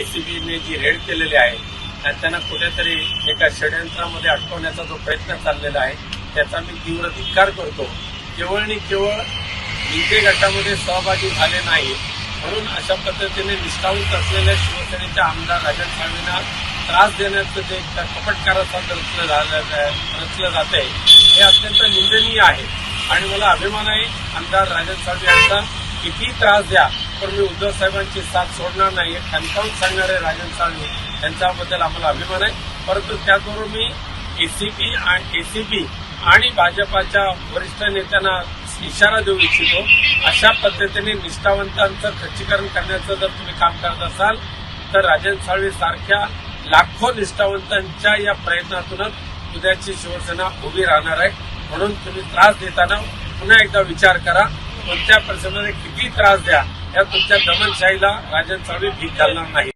एसीबीने जी रेड केलेली आहे आणि त्यांना कुठेतरी एका षडयंत्रामध्ये अटकवण्याचा जो प्रयत्न चाललेला आहे त्याचा मी तीव्र धिक्कार करतो. केवळ आणि केवळ विजय गटामध्ये सहभागी झाले नाही म्हणून अशा पद्धतीने निष्ठावंत असलेल्या शिवसेनेच्या आमदार राजन साळवींना त्रास देण्याचं जे कपटकाराचा रचलं झालं- रचलं जात आहे हे अत्यंत निंदनीय आहे. आणि मला अभिमान आहे आमदार राजन साळवी यांचा किती त्रास द्या पण मी उद्धव साहेबांची साथ सोडणार नाही हे ठणकावून सांगणारे राजन साळवी यांच्याबद्दल आम्हाला अभिमान आहे. परंतु त्याचबरोबर मी एसीपी आणि एसीपी आणि भाजपाच्या वरिष्ठ नेत्यांना इशारा देऊ इच्छितो. अशा पद्धतीने निष्ठावंतांचं खच्चीकरण करण्याचं जर तुम्ही काम करत असाल तर राजन साळवी सारख्या लाखो निष्ठावंतांच्या या प्रयत्नातूनच उद्याची शिवसेना उभी राहणार आहे. म्हणून तुम्ही त्रास देताना पुन्हा एकदा विचार करा. कोणत्या प्रसंगाने किती त्रास द्या या तुमच्या दमनशाहीला राजन साळवी भीक घालणार नाही.